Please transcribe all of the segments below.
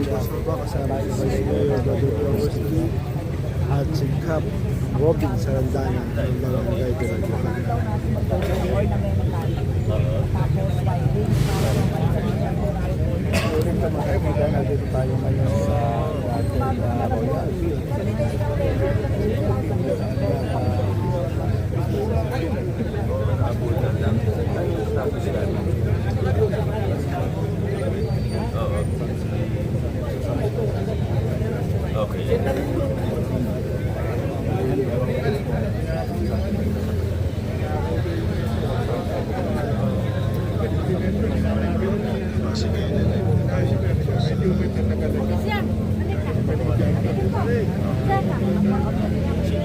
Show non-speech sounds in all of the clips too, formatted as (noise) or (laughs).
Vidas po kasama si Vice Mayor David Robertson at si Cap Robin Sarandana ng Barangay Pinagbuhatan. Nandito tayo ngayon sa Guardian Royal Vida. Sige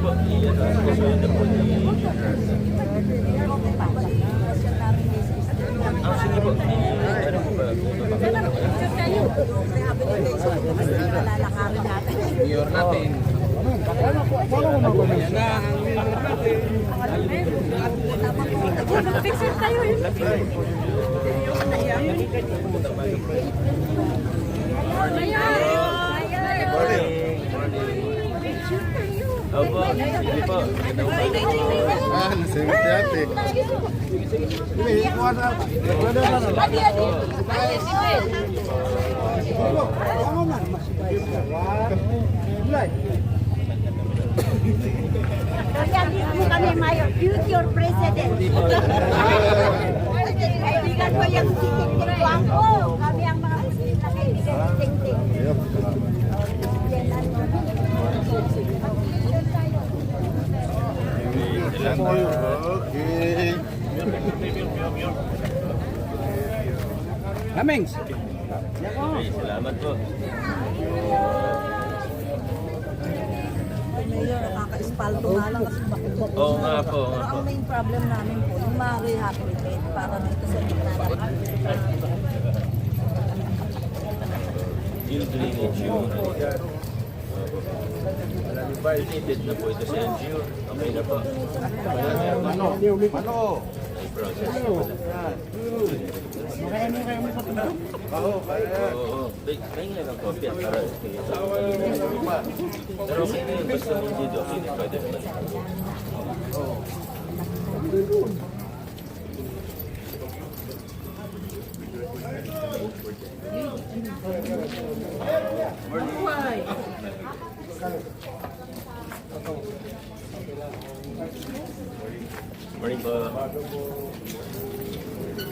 po, iyan ang susunod na po ni... Ah, sige po. Ano po ba? Mayor natin. Picture tayo eh. Opo, sige po. Ah, nasimot yate. Kaya dito kami mayor, future president. Kaibigan ko yung titik ni Juanco. Kami ang mga na kaibigan ni Ting Ting. Okay. Lamings. Salamat po. Nakaka-espalto nga lang kasi bakit Oo nga po, oo Pero nga po. ang main problem namin po, yung mga rehabilitate para dito sa gitna natin. Yung drainage yung... Donated na po ito sa NGO. Okay na po. Ano? Ano? May process na pala. Oo, oo. Bay- Bayang na lang kopya para kaya sa Pero okay na yun. Basta hindi document, pwede naman. Morning po.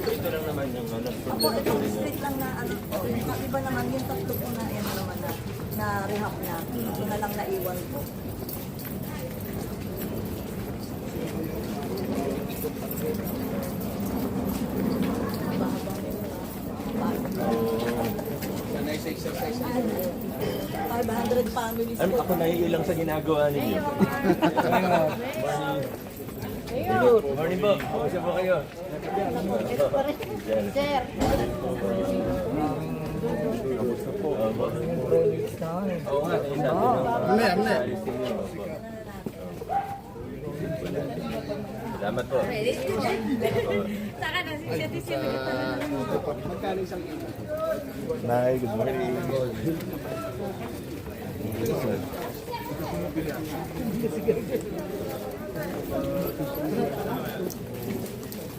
Ito lang naman yung ano, Ako, itong street lang na ano, oh, yung iba naman, yung tatlo po na yan naman na, na rehab na, ito na lang naiwan po. Exercise. 500 families Ano po. ako naiilang sa ginagawa ninyo? (laughs) Morning. Morning po. Kamusta po kayo? Sir, Kamusta po? Oo nga, ayun natin. Amne, amne. Salamat po. saka na si Seti Seti. Nay, good morning.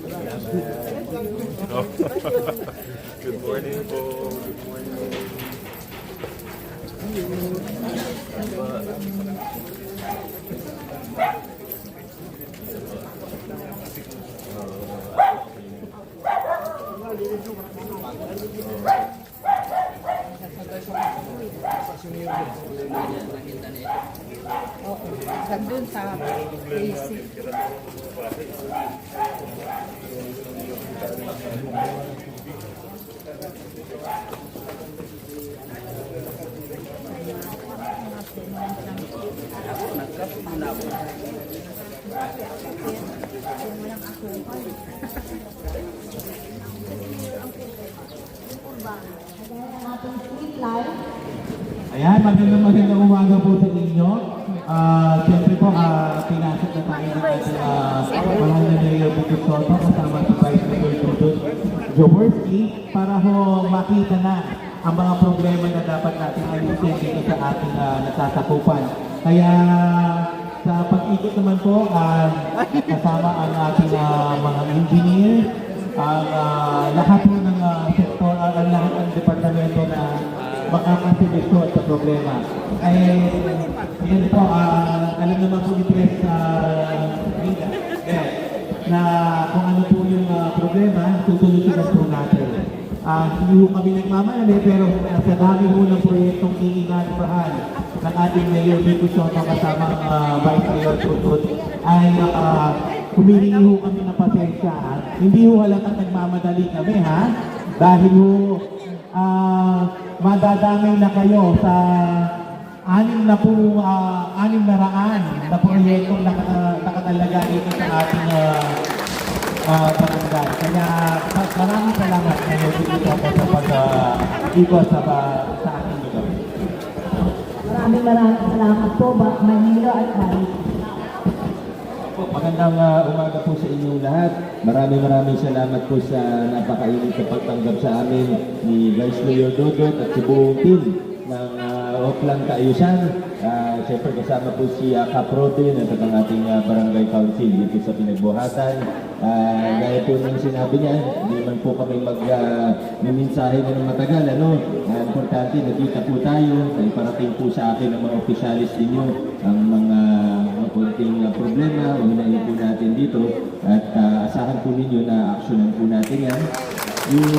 Good morning po. Good morning. Ayan, magandang magandang umaga po sa inyo. Ah, Siyempre po, ah, pinasok na tayo ng ating ah, mga Soto kasama si Vice Mayor Dudut Jaworski para ho makita na ang mga problema na dapat natin ayusin dito sa ating uh, natasakupan. Kaya sa pag-ikot naman po, ah, kasama ang ating ah, mga engineer, ang ah, lahat po ng ah, sektor, ah, ang lahat ng departamento na makakasolusyon sa problema. Ay, yan po, ah, alam naman po ni Pres sa na kung ano po yung ah, problema, tutulutugan po natin. Ah, hindi po kami nagmamadali pero ah, sa dami po ng proyektong iinagahan ng ating Mayor Vico Soto kasama ang ah, Vice Mayor Tutut ay uh, humihingi ho kami ng pasensya. Hindi ho halatang nagmamadali kami ha. Dahil ho ah, madadamay na kayo sa anim na po, ah, anim na raan na proyektong naka, nakatalaga dito sa ating uh, uh, barangay. Kaya maraming salamat kayo dito po sa pag-ikot sa, sa ating lugar. Maraming maraming salamat po, Ba- Manilo at Maris. Po, Magandang ah, umaga po sa inyong lahat. Maraming maraming salamat po sa napakainit na pagtanggap sa amin ni Vice Mayor Dodot at si buong team ng uh, Oakland Kaayusan. Uh, Siyempre kasama po si uh, Cap Robin at ang ating ah, Barangay Council dito sa Pinagbuhatan. Ah, gaya po ng sinabi niya, hindi man po kami mag uh, na matagal. Ano? Ah, importante, nakita po tayo. Ay parating po sa akin ng mga opisyalis ninyo ang mga mga konting uh, problema, unahin po natin dito at uh, asahan po ninyo na aksyonan po natin yan. Yung,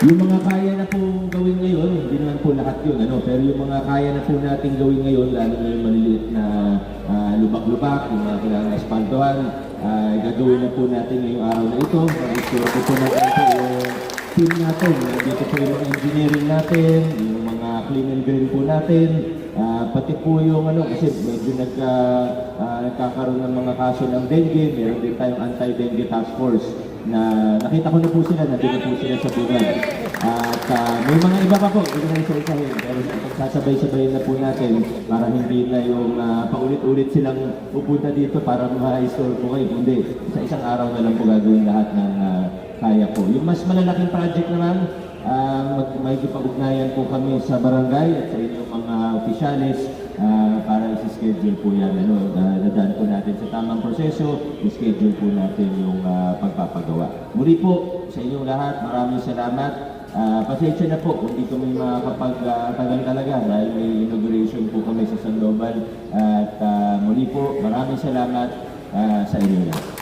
yung mga kaya na po gawin ngayon, hindi naman po lahat yun, ano, pero yung mga kaya na po natin gawin ngayon, lalo na yung maliliit na ah, lubak-lubak, yung mga kailangan espaltuhan, uh, gagawin na po natin ngayong araw na ito. Mag-isura po po natin po yung team natin. Dito po yung engineering natin, yung mga clean and green po natin, Ah, pati po yung ano, kasi medyo nagka, ah, nagkakaroon ng mga kaso ng dengue, meron din tayong anti-dengue task force na nakita ko na po sila, nandun na po sila sa bungad. At ah, may mga iba pa po, hindi na isa-isahin, pero pagsasabay-sabay na po natin para hindi na yung ah, paulit-ulit silang pupunta dito para ma-store po kayo. Hindi, sa isang araw na lang po gagawin lahat ng ah, kaya po. Yung mas malalaking project naman, uh, mag may ugnayan po kami sa barangay at sa inyong mga opisyalis ah, para i-schedule po yan. Ano, uh, dadaan po natin sa tamang proseso, i-schedule po natin yung ah, pagpapagawa. Muli po sa inyong lahat, maraming salamat. Ah, pasensya na po, hindi kami makakapag-tagal talaga dahil may inauguration po kami sa Sandoval. At ah, muli po, maraming salamat ah, sa inyo lahat.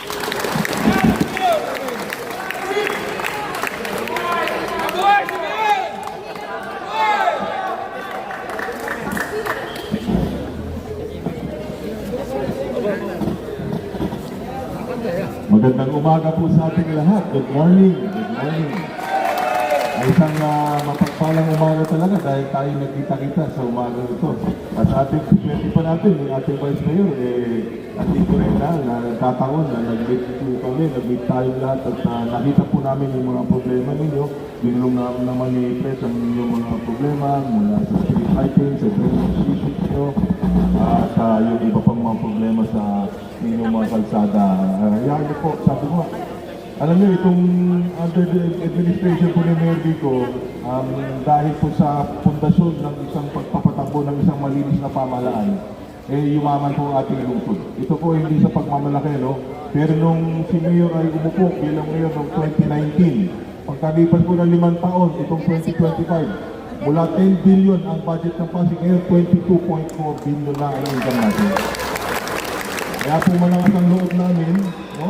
Magandang umaga po sa ating lahat. Good morning. Good morning. Ay isang ah, mapagpalang umaga talaga dahil tayo nagkita-kita sa umaga ito. At sa ating security pa natin, yung ating Vice Mayor, eh, andito rin na, na nagkataon na nag-meet po kami, nag-meet tayo lahat at ah, nakita po namin yung mga problema ninyo. Binulong namin naman ni Pres ang inyong mga problema mula sa street lighting, sa drainage issues at ah, yung iba pang mga problema sa inyong mga kalsada. Uh, yan po, sabi ko, alam niyo, itong under the administration po ni Mayor Vico, um, dahil po sa pundasyon ng isang pagpapatakbo ng isang malinis na pamahalaan, eh yumaman po ang ating lungsod. Ito po hindi sa pagmamalaki, no? Pero nung si Mayor ay umupo bilang Mayor noong 2019, pagkalipas po ng limang taon, itong 2025, mula 10 billion ang budget ng Pasig, ngayon 22.4 billion na ang income natin. Kaya po malakas ang loob namin, no?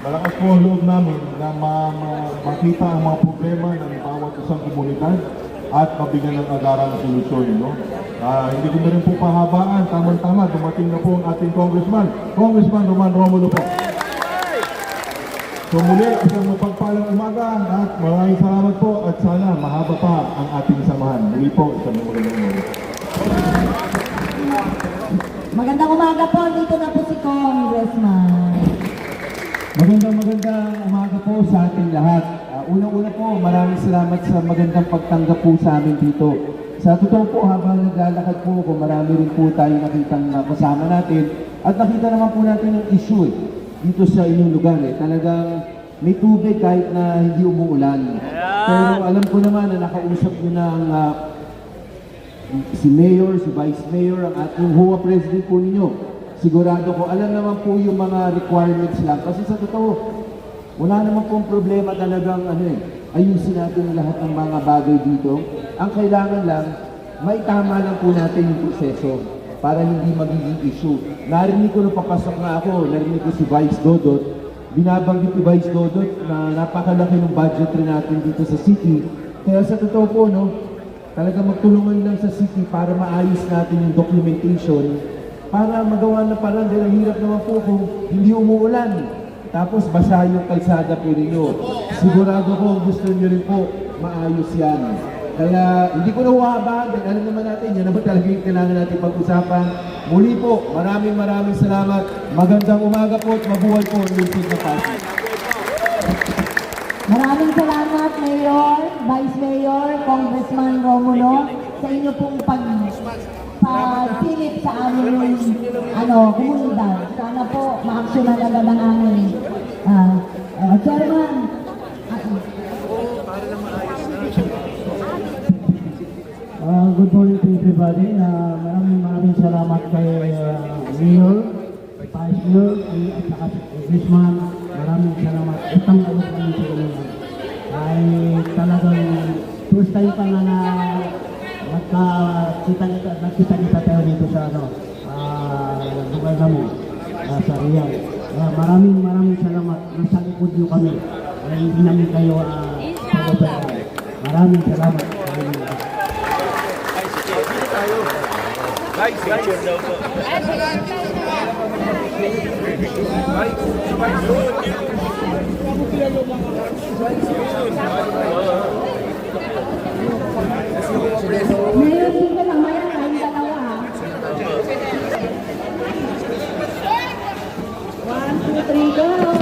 Malakas po ang loob namin na ma ma- makita ang mga problema ng bawat isang komunidad at mabigyan ng agarang solusyon, no? Ah, hindi ko na rin po pahabaan, tama-tama, dumating na po ang ating congressman, Congressman Roman Romulo po. So muli, isang mapagpalang umaga at maraming salamat po at sana mahaba pa ang ating samahan. Muli po, isang magandang umaga. Magandang umaga po, dito na po si Congressman. Magandang magandang umaga po sa ating lahat. Ah, Unang-una po, maraming salamat sa magandang pagtanggap po sa amin dito. Sa totoo po, habang naglalakad po ako, marami rin po tayong nakitang ah, kasama natin At nakita naman po natin yung issue eh, dito sa inyong lugar eh. Talagang may tubig kahit na hindi umuulan. Pero alam ko naman na nakausap nyo na ang ah, si Mayor, si Vice Mayor, ang ating HOA President po ninyo. Sigurado ko, alam naman po yung mga requirements lang. Kasi sa totoo, wala naman pong problema talagang ano eh, ayusin natin lahat ng mga bagay dito. Ang kailangan lang, may tama lang po natin yung proseso para hindi magiging issue. Narinig ko nung papasok na ako, narinig ko si Vice Dodot, binabanggit ni Vice Dodot na napakalaki ng budget rin natin dito sa city. Kaya sa totoo po, no, talaga magtulungan lang sa city para maayos natin yung documentation para magawa na parang dahil ang hirap naman po kung hindi umuulan. Tapos basa yung kalsada po ninyo. Sigurado ko gusto niyo rin po maayos yan. Kaya hindi ko na huwahabaan dahil alam naman natin, yan naman talaga yung kailangan natin pag-usapan. Muli po, maraming maraming salamat. Magandang umaga po at mabuhay po ang Lungsod na Pasig. Maraming salamat, Mayor, Vice Mayor, Congressman Romulo, sa inyo pong pag pagsilip sa aming ano, komunidad. Sana po maaksyonan agad ang aming ah, ah, chairman. Uh, good morning to everybody. Uh, maraming maraming salamat kay uh, Mayor, Vice at saka Congressman. Maraming salamat. Itang ano kami sa kanila. Ay talagang first time pa na na magkakita nakita kita tayo dito sa ano, uh, lugar namin, uh, sa Riyadh. Uh, maraming maraming salamat. Nasa likod niyo kami. Uh, hindi namin kayo uh, salamat. Maraming salamat. Mayor, sige lang, Mayor, kayong dalawa. One, two, three, go!